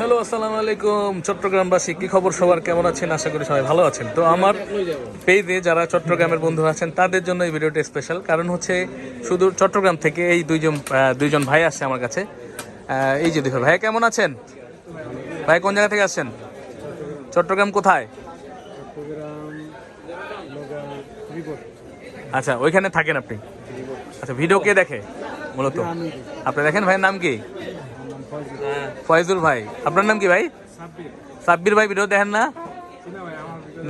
Hello, আসসালামু আলাইকুম। চট্টগ্রামবাসী, কি খবর সবার? কেমন আছেন? আশা করি সবাই ভালো আছেন। তো আমার পেজে যারা চট্টগ্রামের বন্ধু আছেন, তাদের জন্য এই ভিডিওটা স্পেশাল কারণ হচ্ছে শুধু চট্টগ্রাম থেকে এই দুইজন দুইজন ভাই আসছে আমার কাছে। এই যে দেখো ভাই কেমন আছেন? ভাই কোন জায়গা থেকে আসছেন? চট্টগ্রাম কোথায়? আচ্ছা ওইখানে থাকেন আপনি। আচ্ছা ভিডিও কে দেখে, মূলত। আপনি দেখেন ভাইয়ের নাম কি? ফয়জুল ভাই। আপনার নাম কি ভাই? সাব্বির ভাই ভিডিও দেখেন না?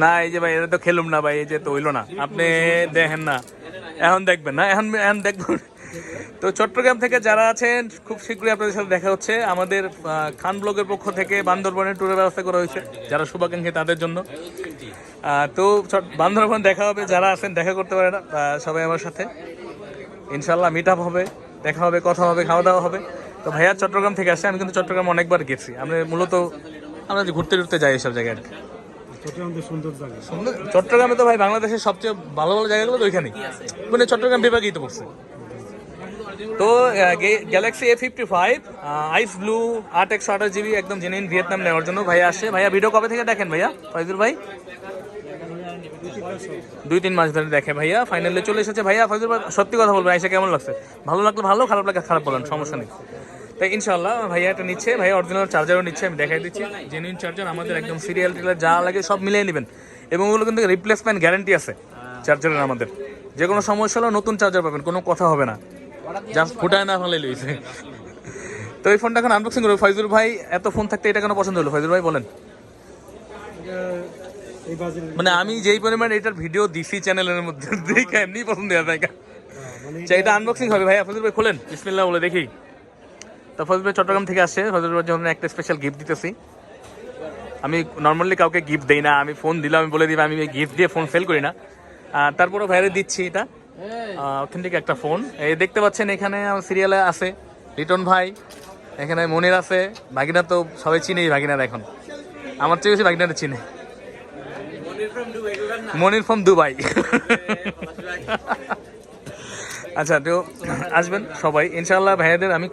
না এই যে ভাই এটা তো খেলুম না ভাই এই যে তো হইল না। আপনি দেখেন না। এখন দেখবেন না এখন এখন দেখবেন। তো চট্টগ্রাম থেকে যারা আছেন খুব শীঘ্রই আপনাদের সাথে দেখা হচ্ছে। আমাদের খান ব্লগের পক্ষ থেকে বান্দরবনের ট্যুরের ব্যবস্থা করা হয়েছে যারা শুভাকাঙ্ক্ষী তাদের জন্য। তো বান্দরবন দেখা হবে যারা আছেন দেখা করতে পারেন আহ, সবাই আমার সাথে। ইনশাল্লাহ মিট আপ হবে দেখা হবে কথা হবে খাওয়া দাওয়া হবে। তো ভাইয়া চট্টগ্রাম থেকে আসে আমি কিন্তু চট্টগ্রাম অনেকবার গেছি। আমরা মূলত আমরা যে ঘুরতে ঘুরতে যাই এসব জায়গায় আর কি। চট্টগ্রাম তো চট্টগ্রামে ভাই বাংলাদেশের সবচেয়ে ভালো ভালো জায়গাগুলো তো ওইখানেই। মানে চট্টগ্রাম বিভাগেই তো পড়ছে। তো Galaxy A fifty five ice blue আট একশো আঠাশ জিবি একদম জেনুইন ভিয়েতনাম নেওয়ার জন্য ভাইয়া আসে। ভাইয়া ভিডিও কবে থেকে দেখেন ভাইয়া? ফয়জুল ভাই? দুই তিন মাস ধরে দেখে ভাইয়া। ফাইনালে চলে এসেছে। ভাইয়া ফয়জুল ভাই, সত্যি কথা বলবেন এসে কেমন লাগছে? ভালো লাগলে ভালো, খারাপ লাগলে খারাপ বলেন, সমস্যা নেই। তাই ইনশাল্লাহ ভাইয়া এটা নিচ্ছে। ভাইয়া অরিজিনাল চার্জারও নিচ্ছে, আমি দেখাই দিচ্ছি। জেনুইন চার্জার আমাদের একদম সিরিয়াল টিরিয়াল যা লাগে সব মিলিয়ে নেবেন। এবং ওগুলো কিন্তু রিপ্লেসমেন্ট গ্যারান্টি আছে চার্জারের আমাদের। যে কোনো সমস্যা হলে নতুন চার্জার পাবেন, কোনো কথা হবে না। জাস্ট ফুটায় না ফেলে লইছে। তো এই ফোনটা এখন আনবক্সিং করব। ফয়জুল ভাই, এত ফোন থাকতে এটা কেন পছন্দ হলো? ফয়জুল ভাই, বলেন। মানে আমি যেই পরিমাণ এটার ভিডিও দিছি চ্যানেলের মধ্যে দেখে এমনি পছন্দ হয় মানে আচ্ছা এটা আনবক্সিং হবে। ভাই ফজল ভাই খোলেন। বিসমিল্লাহ বলে দেখি। তো ফজল ভাই চট্টগ্রাম থেকে আসছে। ফজল ভাই জন্য একটা স্পেশাল গিফট দিতেছি আমি নর্মালি কাউকে গিফট দেই না। আমি ফোন দিলাম আমি বলে দিই আমি গিফট দিয়ে ফোন সেল করি না। আহ, তারপরেও ভাইরে দিচ্ছি এটা। অথেন্টিক একটা ফোন এই দেখতে পাচ্ছেন এখানে আমার সিরিয়ালে আছে লিটন ভাই এখানে মনির আছে ভাগিনা তো সবাই চিনেই ভাগিনার এখন। আমার চেয়ে বেশি ভাগিনাটা চিনে। মনির ফ্রম দুবাই আচ্ছা তো আসবেন সবাই। ইনশাল্লাহ ভাইয়াদের আমি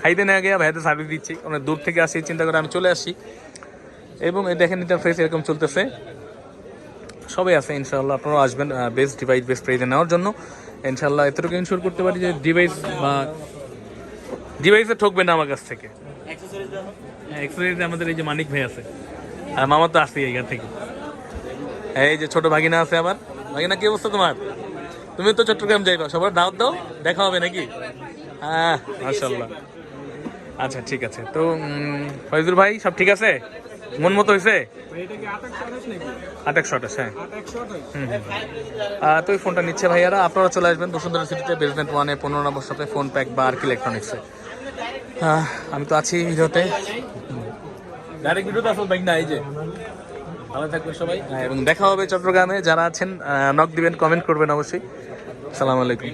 খাইতে না গিয়ে ভাইয়াদের সার্ভিস দিচ্ছি। অনেক দূর থেকে আসি চিন্তা করে আমি চলে আসি। এবং এই দেখেন ইন্টারফেস এরকম চলতেছে। সবাই আছে ইনশাল্লাহ আপনারাও আসবেন বেস্ট ডিভাইস বেস্ট প্রাইজে নেওয়ার জন্য। ইনশাল্লাহ এতটুকু ইনশোর করতে পারি যে ডিভাইস বা ডিভাইসে ঠকবে না আমার কাছ থেকে। হ্যাঁ আমাদের এই যে মানিক ভাই আছে। আর মামা তো আসি এইখান থেকে। এই যে ছোট ভাগিনা আছে আমার ভাগিনা কি অবস্থা তোমার? তুমি তো চট্টগ্রাম যাইবা সবার দাওয়াত দাও দেখা হবে নাকি? হ্যাঁ। মাশাল্লাহ আচ্ছা ঠিক আছে। তো ফয়জুল ভাই সব ঠিক আছে? মন মতো হয়েছে আঠাশ আটাকশো হ্যাঁ আঠাশ। আহ, তো এই ফোনটা নিচ্ছে ভাইয়ারা আপনারা চলে আসবেন বসুন্ধরা সিটিতে বেসমেন্ট ওয়ানে পনেরো নম্বর শপে ফোন প্যাক বা আর কি ইলেকট্রনিক্সে আমি তো আছি ভিডিওতে। ডাইরেক্ট ভিডিওতে আসল বাইক না এই যে। ভালো থাকবেন সবাই। হ্যাঁ, এবং দেখা হবে চট্টগ্রামে। যারা আছেন নক দিবেন কমেন্ট করবেন অবশ্যই। সালাম আলাইকুম।